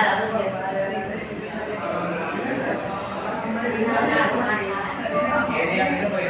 嗯好，问。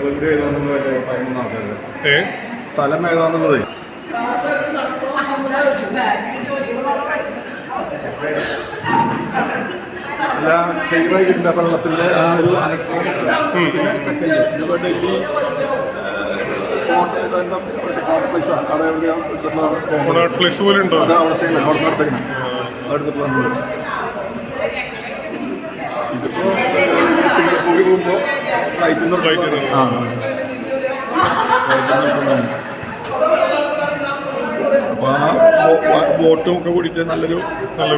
അല്ലെങ്കിൽ ഏതാണെന്നുള്ളത് പറയുന്ന ആൾക്കാര് ഏ? സ്ഥലം ഏതാണെന്നുള്ളത് അല്ല കൈവൈകിന്റെ വെള്ളത്തിന്റെ ആ ഒരു സെക്കൻഡ് ഇതുപോലെ ഡൽഹി പ്ലേസ് പോലെ ഉണ്ടോ? അത് അവിടത്തേക്ക്. അവിടെ നടത്തേക്കണം അടുത്തിട്ട് വന്നത് ഇതിപ്പോ സിംഗപ്പൂരിൽ പോകുമ്പോൾ ഫ്ലൈറ്റിൽ നിന്ന് Flight ൽ ആ. അപ്പോൾ ബോട്ടും ഒക്കെ കൂടിയിട്ട് നല്ലൊരു നല്ല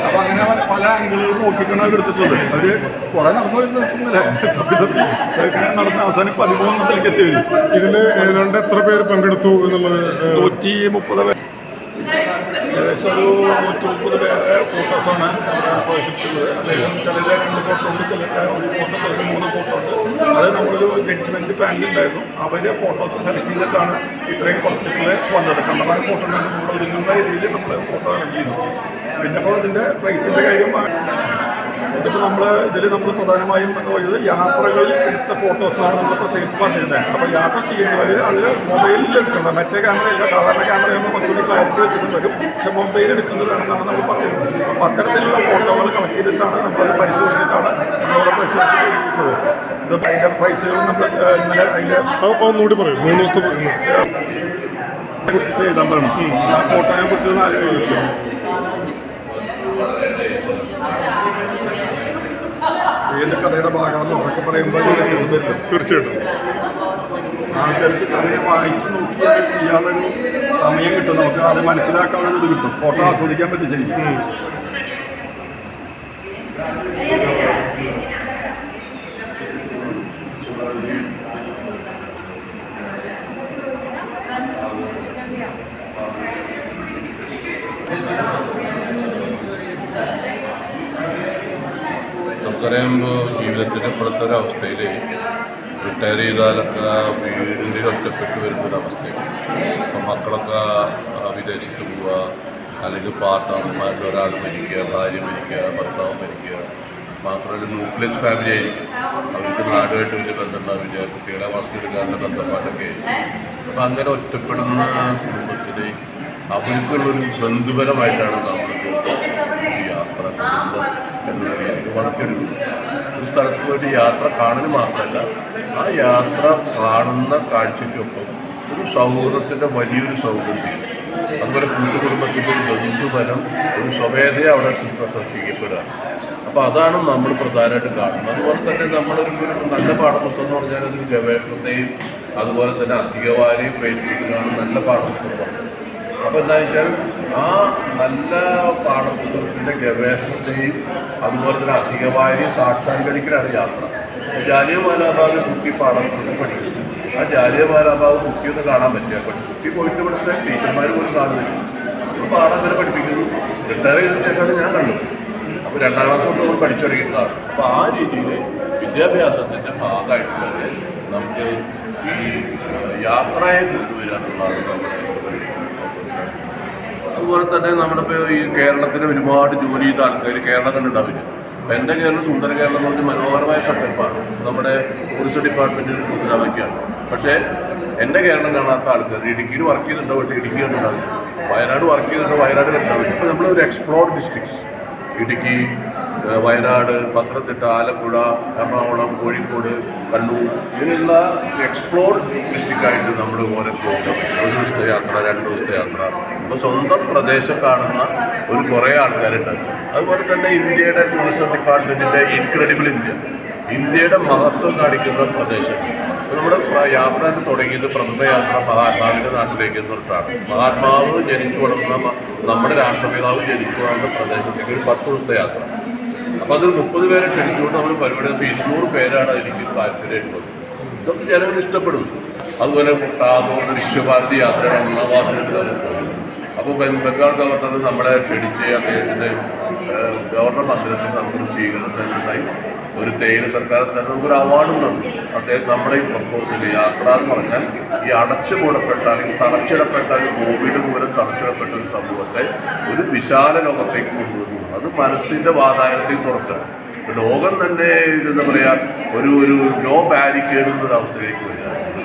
അപ്പൊ അങ്ങനെ പല പല ആംഗിളുകൾ നോക്കിയിട്ടാണ് അവർ എടുത്തിട്ടുള്ളത്. അവർ കുറെ നടന്നു നിൽക്കുന്നില്ല? തപ്പി തപ്പി. ഇങ്ങനെ അവസാനം പതിമൂന്നത്തിലേക്ക് എത്തി വരും. ഇതിൽ ഏതാണ്ട് എത്ര പേര് പങ്കെടുത്തു എന്നുള്ളത് നൂറ്റി മുപ്പത് പേര്. ഏകദേശം ഒരു നൂറ്റി മുപ്പത് പേരെ ഫോട്ടോസാണ് അവിടെ പ്രദർശിപ്പിച്ചിട്ടുള്ളത്. ഏകദേശം രണ്ട് ഫോട്ടോ ഉണ്ട് ചിലർ ഒരു ഫോട്ടോ ചിലർ മൂന്ന് ഫോട്ടോ ഉണ്ട്. അത് നമ്മളൊരു ജഡ്ജ്മെന്റ് പാനൽ ഉണ്ടായിരുന്നു. അവരെ ഫോട്ടോസ് സെലക്ട് ചെയ്തിട്ടാണ് ഇത്രയും കുറച്ചിട്ട് വന്നത്. കണ്ടമാനം ഫോട്ടോ ഒരുങ്ങുന്ന രീതിയിൽ നമ്മൾ ഫോട്ടോ ഇറങ്ങിയിരുന്നു പിന്നെ അപ്പോൾ അതിന്റെ പ്രൈസിന്റെ കാര്യം ഇതിപ്പോൾ നമ്മൾ ഇതിൽ നമ്മൾ പ്രധാനമായും എന്ന് പറയുന്നത് യാത്രകളിൽ എടുത്ത ഫോട്ടോസാണ് നമ്മൾ പ്രത്യേകിച്ച് പറഞ്ഞിരുന്നത് അപ്പോൾ യാത്ര ചെയ്യുന്നവർ അത് മൊബൈലിൽ എടുക്കുന്നത് മറ്റേ ക്യാമറയില്ല സാധാരണ ക്യാമറയാകുമ്പോൾ കുറച്ചുകൂടി ക്ലാരിറ്റി വ്യത്യാസം വരും. പക്ഷെ മൊബൈലിൽ എടുക്കുന്നതാണെന്നാണ് നമ്മൾ പറയുന്നത്. അപ്പോൾ അത്തരത്തിലുള്ള ഫോട്ടോകൾ കളക്ട് ചെയ്തിട്ടാണ് നമ്മളത് പരിശോധിച്ചിട്ടാണ് നമ്മുടെ പരിശോധിച്ചിരിക്കുന്നത് ഇത് അതിന്റെ പ്രൈസുകൾ നമ്മൾ ഇന്നലെ അതിന്റെ അത് ഒന്നുകൂടി പറയും. മൂന്ന് ദിവസത്തെ. കുറിച്ചിട്ട് എഴുതാൻ പറഞ്ഞു ആ ഫോട്ടോനെ കുറിച്ച് നാല് ആലോചിച്ചു ചെയ്യുന്ന കഥയുടെ ഭാഗമെന്ന് ഉറക്കെ പറയുമ്പോൾ വ്യത്യാസം തീർച്ചയായിട്ടും. ആൾക്കാർക്ക് സമയം വായിച്ചു നോക്കിയാൽ ചെയ്യാനുള്ളൊരു സമയം കിട്ടും. നമുക്ക് അത് മനസ്സിലാക്കാനുള്ള ഇത് കിട്ടും. ഫോട്ടോ ആസ്വദിക്കാൻ പറ്റും ശരിക്കും. നമുക്കറിയാം ജീവിതത്തിന്റെ അവസ്ഥയിൽ റിട്ടയർ ചെയ്താലൊക്കെ വീടിന്റെ ഒറ്റപ്പെട്ട് വരുന്നൊരവസ്ഥയാണ് അപ്പം മക്കളൊക്കെ വിദേശത്ത് പോവുക അല്ലെങ്കിൽ പാർട്ട്ണർമാരിൽ ഒരാൾ മരിക്കുക ഭാര്യ മരിക്കുക ഭർത്താവ് മരിക്കുക. മാത്രമല്ല ന്യൂക്ലിയസ് ഫാമിലി ആയിരിക്കും. അവർക്ക് നാടുമായിട്ട് വലിയ ബന്ധമുണ്ടാവില്ല കുട്ടികളെ വളർത്തിയെടുക്കാനുള്ള ബന്ധപ്പാടൊക്കെ അപ്പം അങ്ങനെ ഒറ്റപ്പെടുന്ന കുടുംബത്തിൽ അവർക്കുള്ളൊരു ബന്ധുപരമായിട്ടാണ് നമ്മൾക്ക് ഈ യാത്ര കുടുംബം എന്ന രീതിയിൽ വളർത്തിയെടുക്കുന്നത് ഒരു സ്ഥലത്ത് പോയിട്ട് യാത്ര കാണൽ മാത്രമല്ല ആ യാത്ര കാണുന്ന കാഴ്ചയ്ക്കൊപ്പം ഒരു സൗഹൃദത്തിന്റെ വലിയൊരു സൗകര്യം അതുപോലെ കൂട്ടുകുടുംബത്തിന്റെ ഒരു ബന്ധുബലം ഒരു സ്വമേധയെ അവിടെ സൃഷ്ട സൃഷ്ടിക്കപ്പെടുക. അപ്പോൾ അതാണ് നമ്മൾ പ്രധാനമായിട്ട് കാണുന്നത്. അതുപോലെ തന്നെ നമ്മളൊരു നല്ല പാഠപുസ്തകം എന്ന് പറഞ്ഞാൽ അതൊരു ഗവേഷണത്തെയും അതുപോലെ തന്നെ അധികവാരെയും പ്രേരിപ്പിക്കുന്നതാണ് നല്ല പാഠപുസ്തകമാണ് അപ്പോൾ എന്താ വെച്ചാൽ ആ നല്ല പാഠപുസ്തകത്തിന്റെ ഗവേഷണത്തെയും അതുപോലെ തന്നെ അധികമായി സാക്ഷാത്കരിക്കലാണ് യാത്ര. ജാലിയ മാലാബാഗ് കുട്ടി പാഠപുസ്തകം പഠിക്കുന്നു. ആ ജാലിയ കുട്ടിയൊന്ന് കാണാൻ പറ്റില്ല. പക്ഷെ കുട്ടി പോയിട്ട് ഇവിടുത്തെ ടീച്ചർമാർ പോലും കാണുന്നില്ല. അപ്പോൾ പാഠം അങ്ങനെ പഠിപ്പിക്കുന്നു. റിട്ടയർ ചെയ്തതിനു ശേഷമാണ് ഞാൻ കണ്ടു അപ്പോൾ രണ്ടാം ക്ലാസ് നമ്മൾ പഠിച്ചു തുടങ്ങിയിട്ടുള്ളതാണ് അപ്പോൾ ആ രീതിയിൽ വിദ്യാഭ്യാസത്തിന്റെ ഭാഗമായിട്ട് തന്നെ നമുക്ക് ഈ യാത്രയെ കൊണ്ടുവരാനുള്ള നമ്മുടെ അതുപോലെ തന്നെ നമ്മുടെ ഇപ്പോൾ ഈ കേരളത്തിന് ഒരുപാട് ജോലി ചെയ്ത ആൾക്കാർ കേരളം കണ്ടിട്ടാവില്ല അപ്പം എന്റെ കേരളം സുന്ദര കേരളം എന്ന് പറഞ്ഞാൽ മനോഹരമായ സങ്കല്പമാണ് നമ്മുടെ ടൂറിസം ഡിപ്പാർട്ട്മെന്റിൽ മുദ്രാവാക്യമാണ് പക്ഷേ എന്റെ കേരളം കാണാത്ത ആൾക്കാർ ഇടുക്കിയിൽ വർക്ക് ചെയ്തിട്ടുണ്ടോ പക്ഷേ ഇടുക്കി കണ്ടിട്ടാവില്ല വയനാട് വർക്ക് ചെയ്തിട്ടുണ്ടോ വയനാട് കണ്ടിട്ടാവില്ല ഇപ്പോൾ നമ്മളൊരു എക്സ്പ്ലോർ ഡിസ്ട്രിക്ട്സ് ഇടുക്കി വയനാട് പത്തനംതിട്ട ആലപ്പുഴ എറണാകുളം കോഴിക്കോട് കണ്ണൂർ. ഇങ്ങനെയുള്ള എക്സ്പ്ലോർ ഡിസ്ട്രിക്റ്റായിട്ട് നമ്മൾ ഓരോ പ്രോഗ്രാം ഒരു ദിവസത്തെ യാത്ര രണ്ട് ദിവസത്തെ യാത്ര. അപ്പോൾ സ്വന്തം പ്രദേശം കാണുന്ന ഒരു കുറേ ആൾക്കാരുണ്ട്. അതുപോലെ തന്നെ ഇന്ത്യയുടെ ടൂറിസം ഡിപ്പാർട്ട്മെന്റിന്റെ ഇൻക്രെഡിബിൾ ഇന്ത്യ. ഇന്ത്യയുടെ മഹത്വം കാണിക്കുന്ന പ്രദേശം. നമ്മുടെ യാത്ര തുടങ്ങിയത് പ്രഥമയാത്ര മഹാത്മാവിന്റെ നാട്ടിലേക്ക് തൊട്ടാണ് മഹാത്മാവ് ജനിച്ചു വളർന്ന നമ്മുടെ രാഷ്ട്രപിതാവ് ജനിച്ചു വളർന്ന പ്രദേശത്തേക്ക് ഒരു പത്ത് ദിവസത്തെ യാത്ര. അപ്പോൾ അതിൽ മുപ്പത് പേരെ ക്ഷണിച്ചുകൊണ്ട് നമ്മൾ പരിപാടി ഇരുന്നൂറ് പേരാണ് എനിക്ക് താല്പര്യമായിട്ടുള്ളത് ഇതൊക്കെ ജനങ്ങൾ ഇഷ്ടപ്പെടുന്നു. അതുപോലെ ടാഗോർ വിശ്വഭാരതി യാത്രയുടെ ഒന്നാം വാർഷികത്തിൽ നമ്മൾ പോകും അപ്പോൾ ബംഗാൾ ഗവർണർ നമ്മളെ ക്ഷണിച്ച് അദ്ദേഹത്തിന്റെ ഗവർണർ മന്ദിരത്തിൽ നമുക്കൊരു സ്വീകരണം തന്നെ ഉണ്ടായി ഒരു തേയില സർക്കാർ തന്നെ നമുക്കൊരു അവാർഡും തന്നു. അദ്ദേഹം നമ്മുടെ ഈ പ്രപ്പോസൽ യാത്ര എന്ന് പറഞ്ഞാൽ ഈ അടച്ചു മൂടപ്പെട്ട അല്ലെങ്കിൽ തടച്ചിടപ്പെട്ട ഒരു കോവിഡ് മൂലം തടച്ചിടപ്പെട്ട ഒരു സമൂഹത്തെ ഒരു വിശാല ലോകത്തേക്ക് കൊണ്ടുവന്നു. അത് മനസ്സിന്റെ വാതായനത്തിൽ തുറക്കുക. ലോകം തന്നെ എന്താ പറയുക ഒരു ഒരു നോ ബാരിക്കേഡ് എന്നൊരു അവസ്ഥയിലേക്ക് വരിക.